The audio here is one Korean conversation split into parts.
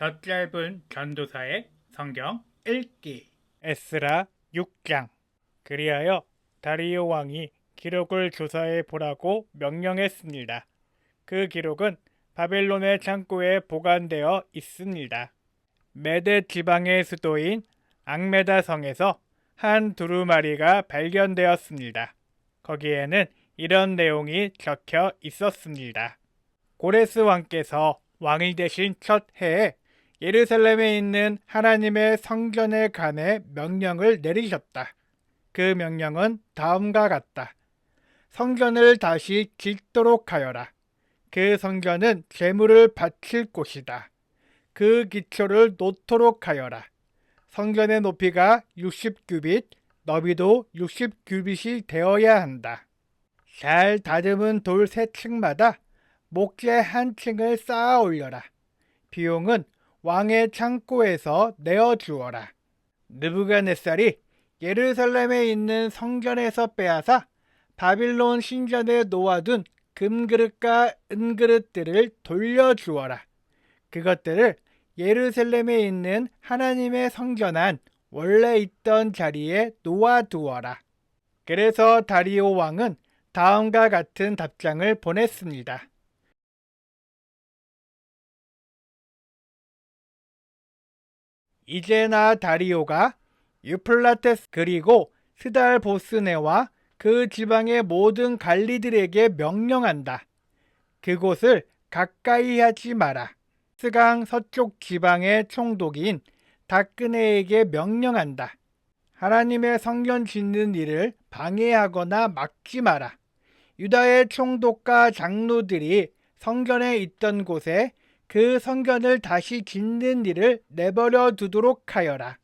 혀짧은 전도사의 성경 읽기 에스라 6장 그리하여 다리오 왕이 기록을 조사해 보라고 명령했습니다. 그 기록은 바벨론의 창고에 보관되어 있습니다. 메데 지방의 수도인 앙메다 성에서 한 두루마리가 발견되었습니다. 거기에는 이런 내용이 적혀 있었습니다. 고레스 왕께서 왕이 되신 첫 해에 예루살렘에 있는 하나님의 성전에 관해 명령을 내리셨다. 그 명령은 다음과 같다. 성전을 다시 짓도록 하여라. 그 성전은 재물을 바칠 곳이다. 그 기초를 놓도록 하여라. 성전의 높이가 60규빗, 너비도 60규빗이 되어야 한다. 잘 다듬은 돌 세 층마다 목재 한 층을 쌓아 올려라. 비용은 왕의 창고에서 내어 주어라. 느부갓네살이 예루살렘에 있는 성전에서 빼앗아 바빌론 신전에 놓아둔 금그릇과 은그릇들을 돌려주어라. 그것들을 예루살렘에 있는 하나님의 성전 안 원래 있던 자리에 놓아두어라. 그래서 다리오 왕은 다음과 같은 답장을 보냈습니다. 이제 나 다리오가 유플라테스 그리고 스달 보스네와 그 지방의 모든 관리들에게 명령한다. 그곳을 가까이 하지 마라. 스강 서쪽 지방의 총독인 다크네에게 명령한다. 하나님의 성전 짓는 일을 방해하거나 막지 마라. 유다의 총독과 장로들이 성전에 있던 곳에 그 성전을 다시 짓는 일을 내버려 두도록 하여라.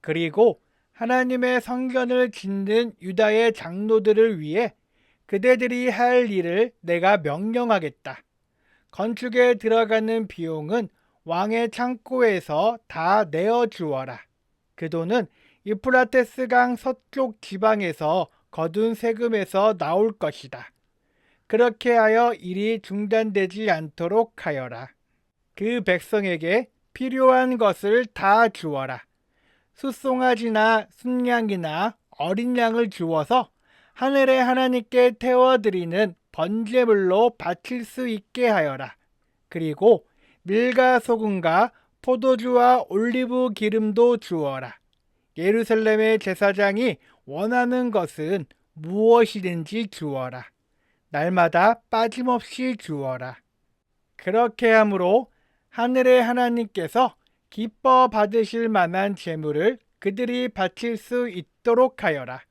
그리고 하나님의 성전을 짓는 유다의 장로들을 위해 그대들이 할 일을 내가 명령하겠다. 건축에 들어가는 비용은 왕의 창고에서 다 내어 주어라. 그 돈은 유프라테스강 서쪽 지방에서 거둔 세금에서 나올 것이다. 그렇게 하여 일이 중단되지 않도록 하여라. 그 백성에게 필요한 것을 다 주어라. 숫송아지나 순양이나 어린 양을 주어서 하늘의 하나님께 태워드리는 번제물로 바칠 수 있게 하여라. 그리고 밀과 소금과 포도주와 올리브 기름도 주어라. 예루살렘의 제사장이 원하는 것은 무엇이든지 주어라. 날마다 빠짐없이 주어라. 그렇게 함으로 하늘의 하나님께서 기뻐 받으실 만한 재물을 그들이 바칠 수 있도록 하여라.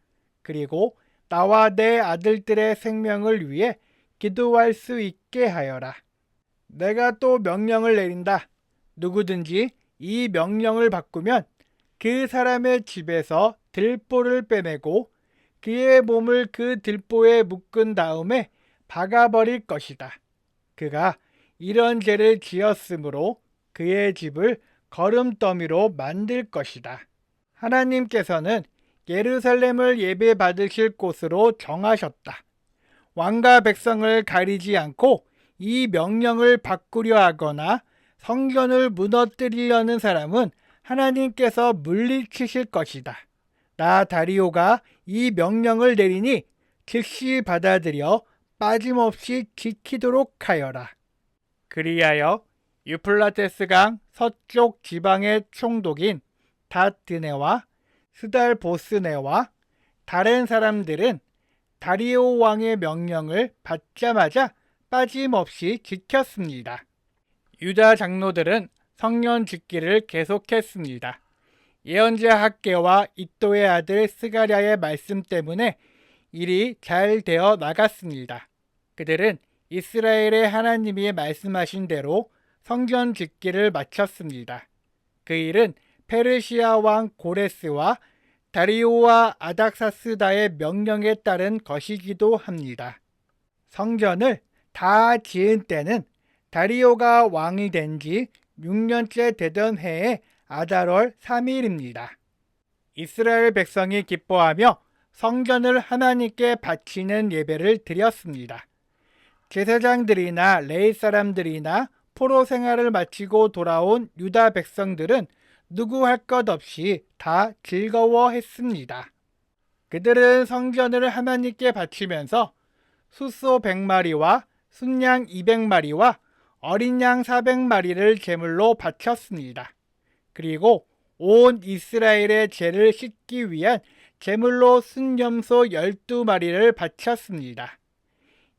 그리고 나와 내 아들들의 생명을 위해 기도할 수 있게 하여라. 내가 또 명령을 내린다. 누구든지 이 명령을 바꾸면 그 사람의 집에서 들보를 빼내고 그의 몸을 그 들보에 묶은 다음에 박아버릴 것이다. 그가 이런 죄를 지었으므로 그의 집을 거름더미로 만들 것이다. 하나님께서는 예루살렘을 예배 받으실 곳으로 정하셨다. 왕과 백성을 가리지 않고 이 명령을 바꾸려 하거나 성전을 무너뜨리려는 사람은 하나님께서 물리치실 것이다. 나 다리오가 이 명령을 내리니 즉시 받아들여 빠짐없이 지키도록 하여라. 그리하여 유플라테스강 서쪽 지방의 총독인 다드네와 스달보스네와 다른 사람들은 다리오 왕의 명령을 받자마자 빠짐없이 지켰습니다. 유다 장로들은 성년 짓기를 계속했습니다. 예언자 학계와 이또의 아들 스가랴의 말씀 때문에 일이 잘 되어 나갔습니다. 그들은 이스라엘의 하나님이 말씀하신 대로 성전 짓기를 마쳤습니다. 그 일은 페르시아 왕 고레스와 다리오와 아닥사스다의 명령에 따른 것이기도 합니다. 성전을 다 지은 때는 다리오가 왕이 된 지 6년째 되던 해의 아달월 3일입니다. 이스라엘 백성이 기뻐하며 성전을 하나님께 바치는 예배를 드렸습니다. 제사장들이나 레이 사람들이나 포로 생활을 마치고 돌아온 유다 백성들은 누구 할 것 없이 다 즐거워했습니다. 그들은 성전을 하나님께 바치면서 숫소 100마리와 순양 200마리와 어린 양 400마리를 제물로 바쳤습니다. 그리고 온 이스라엘의 죄를 씻기 위한 제물로 순염소 12마리를 바쳤습니다.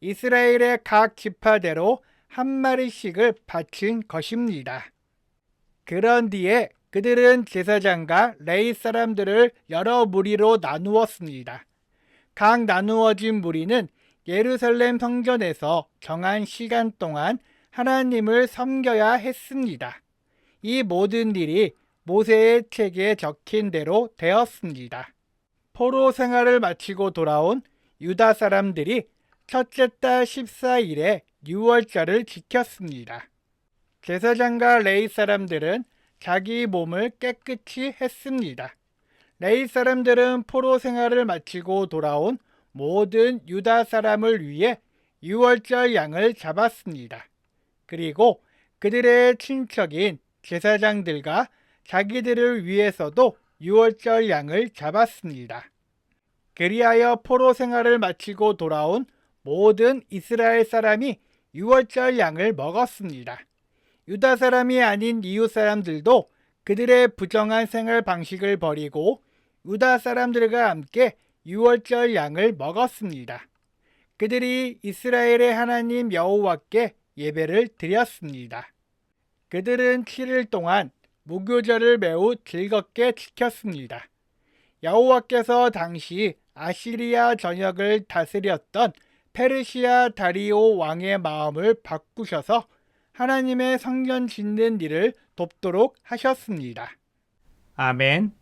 이스라엘의 각 지파대로 한 마리씩을 바친 것입니다. 그런 뒤에 그들은 제사장과 레이 사람들을 여러 무리로 나누었습니다. 각 나누어진 무리는 예루살렘 성전에서 정한 시간 동안 하나님을 섬겨야 했습니다. 이 모든 일이 모세의 책에 적힌 대로 되었습니다. 포로 생활을 마치고 돌아온 유다 사람들이 첫째 달 14일에 유월절을 지켰습니다. 제사장과 레이 사람들은 자기 몸을 깨끗이 했습니다. 레이 사람들은 포로 생활을 마치고 돌아온 모든 유다 사람을 위해 유월절 양을 잡았습니다. 그리고 그들의 친척인 제사장들과 자기들을 위해서도 유월절 양을 잡았습니다. 그리하여 포로 생활을 마치고 돌아온 모든 이스라엘 사람이 유월절 양을 먹었습니다. 유다 사람이 아닌 이웃 사람들도 그들의 부정한 생활 방식을 버리고 유다 사람들과 함께 유월절 양을 먹었습니다. 그들이 이스라엘의 하나님 여호와께 예배를 드렸습니다. 그들은 7일 동안 무교절을 매우 즐겁게 지켰습니다. 여호와께서 당시 아시리아 전역을 다스렸던 페르시아 다리오 왕의 마음을 바꾸셔서 하나님의 성전 짓는 일을 돕도록 하셨습니다. 아멘.